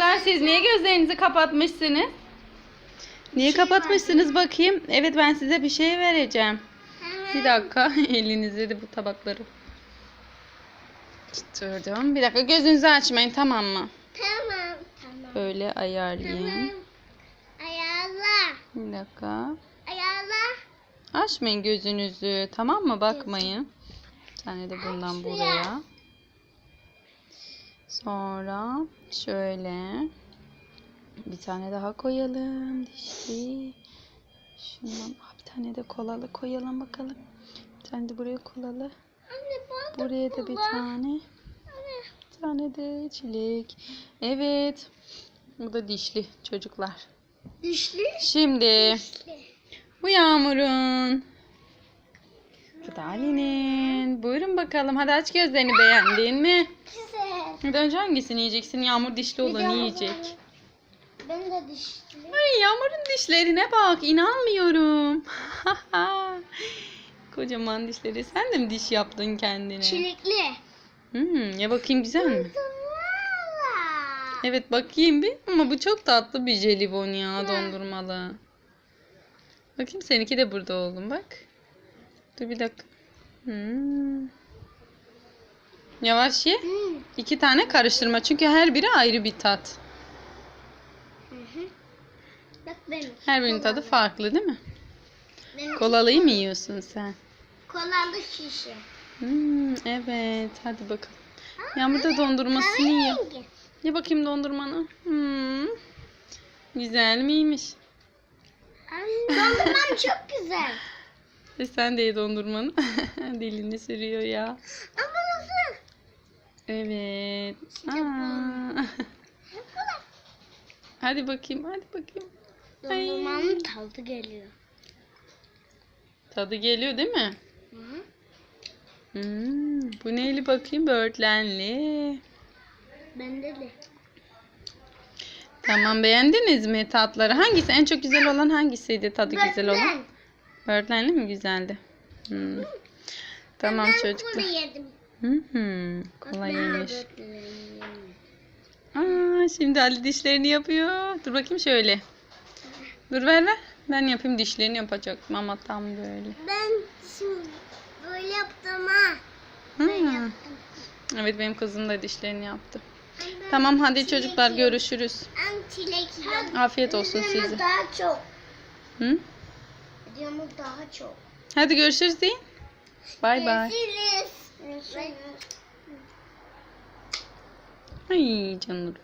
Çocuklar siz niye gözlerinizi kapatmışsınız? Niye kapatmışsınız bakayım? Evet ben size bir şey vereceğim. Bir dakika elinize de bu tabakları. Tutturdum. Bir dakika gözünüzü açmayın tamam mı? Tamam. Tamam. Böyle ayarlayayım. Ayarla. Bir dakika. Ayarla. Açmayın gözünüzü tamam mı? Bakmayın. Bir tane de bundan buraya. Sonra şöyle bir tane daha koyalım. Dişli. Şundan bir tane de kolalı koyalım bakalım. Bir tane de buraya kolalı. Anne. Buraya da bir tane. Bir tane de çilek. Evet. Bu da dişli çocuklar. Düşlü. Şimdi bu Yağmur'un. Bu da Ali'nin. Buyurun bakalım. Hadi aç gözlerini beğendin mi? Önce hangisini yiyeceksin? Yağmur dişli olanı yiyecek. Ben de düşlü. Ay Yağmur'un dişlerine bak. İnanmıyorum. Kocaman dişleri. Sen de mi diş yaptın kendine? Çilekli. Hmm, ya bakayım güzel mi? Evet bakayım bir. Ama bu çok tatlı bir jelibon ya dondurmalı. Bakayım seninki de burada oğlum bak. Dur bir dakika. Hmm. Yavaş ye. Hmm. İki tane karıştırma çünkü her biri ayrı bir tat. Hı hı. Bak benim. Her birinin tadı farklı değil mi? Benim Kolalıyı mı yiyorsun sen? kolalı şişe. Hmm, evet hadi bakalım. Yağmur da dondurmasını. Kahverengi. Ye bakayım dondurmanı. Hmm. Güzel miymiş? Anne, Dondurmam çok güzel. Ve sen de ye dondurmanı. Dilini sürüyor ya. Ama? Evet. Aa. hadi bakayım, hadi bakayım. Ay. Dondurmamın tadı geliyor. Tadı geliyor değil mi? Hı hı. Hmm, bu neyli bakayım? Böğürtlenli. Bende de. Tamam beğendiniz mi tatları? Hangisi en çok güzel olan hangisiydi tadı güzel olan? Ben- Böğürtlenli mi güzeldi? Hmm. Tamam ben çocuklar. kola yedim. Hı hı. Yemiyorum. Aa, şimdi Ali dişlerini yapıyor. Dur bakayım şöyle. Dur ver ver. Ben yapayım dişlerini yapacaktım ama tam böyle. Ben şimdi böyle yaptım ha. Ben yaptım. Evet benim kızım da dişlerini yaptı. Ben- Tamam hadi çocuklar görüşürüz. Ben çilek yiyorum. Afiyet olsun size. Daha çok. Hı? Diyorum daha çok. Hadi görüşürüz deyin. Bay bay. Görüşürüz. Ay canım.